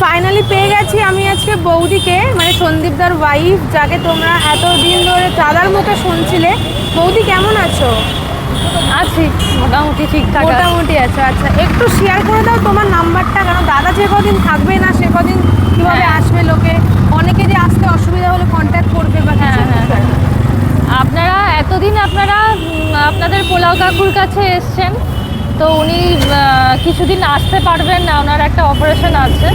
Finally পেয়ে গেছি আমি আজকে বৌদিকে মানে সন্দীপদার ওয়াইফ যাকে তোমরা এতদিন ধরে দাদার মুখে শুনছিলে। বৌদি কেমন আছো? আছি মোটামুটি ঠিকঠাক। মোটামুটি আছো আচ্ছা। একটু শেয়ার করে দাও তোমার নাম্বারটা কারণ দাদা যে কদিন থাকবে না সে কদিন কীভাবে হ্যাঁ। আসবে লোকে অনেকে যে আসতে অসুবিধা হলে কন্ট্যাক্ট করবে বা হ্যাঁ হ্যাঁ হ্যাঁ। আপনারা এতদিন আপনারা আপনাদের পোলাও কাকুর কাছে এসছেন তো উনি কিছুদিন আসতে পারবেন না ওনার একটা অপারেশন আছে।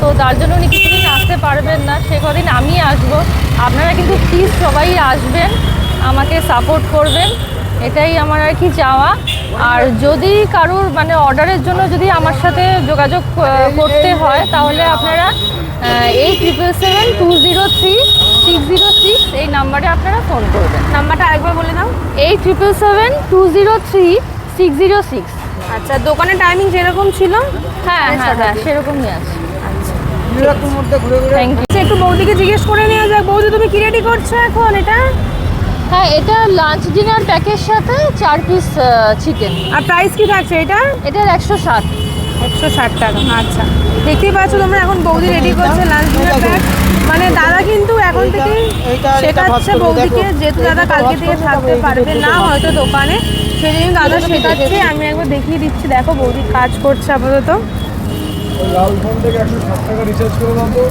তো তার জন্য উনি কিছুদিন আসতে পারবেন না সে কদিন আমি আসব। আপনারা কিন্তু প্লিজ সবাই আসবেন আমাকে সাপোর্ট করবেন। এটাই আমার আর কি চাওয়া। আর যদি কারুর মানে অর্ডারের জন্য যদি আমার সাথে যোগাযোগ করতে হয় তাহলে আপনারা এই triple seven two zero three six zero six এই নাম্বারে আপনারা ফোন করবেন। নাম্বারটা আরেকবার বলে দাও। Eight triple seven two zero three six zero six আচ্ছা দোকানের টাইমিং যেরকম ছিল? হ্যাঁ হ্যাঁ হ্যাঁ সেরকমই আছে। আচ্ছা, একটু বৌদিকে জিজ্ঞেস করে নেওয়া যাক। বৌদি তুমি কি রেডি করছ এখন এটা? হ্যাঁ এটা লাঞ্চ ডিনার প্যাকের সাথে চার পিস চিকেন আর প্রাইস কি থাকছে এটা? এটার একশো ষাট। একশো ষাট টাকা। আচ্ছা। দেখতেই পাচ্ছ তোমরা এখন বৌদি রেডি করছে লাঞ্চ ডিনার প্যাক মানে দাদা কিন্তু এখন এইটা শেখাচ্ছে বৌদিকে। যেহেতু দাদা কালকে থেকে থাকতে পারবে না হয়তো দোকানে সেই জন্য দাদা শেখাচ্ছে আমি একবার দেখিয়ে দিচ্ছি দেখো বৌদি কাজ করছে আপাতত। লাল ফোন থেকে একশো ষাট টাকা রিচার্জ করে দাও তো